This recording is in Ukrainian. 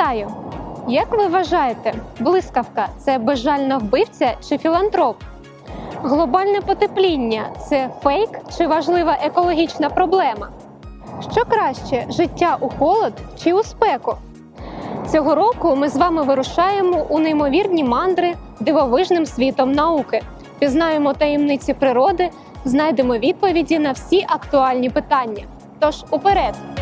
Вітаю! Як ви вважаєте, блискавка це безжальна вбивця чи філантроп? Глобальне потепління це фейк чи важлива екологічна проблема? Що краще життя у холод чи у спеку? Цього року ми з вами вирушаємо у неймовірні мандри дивовижним світом науки, пізнаємо таємниці природи, знайдемо відповіді на всі актуальні питання. Тож уперед!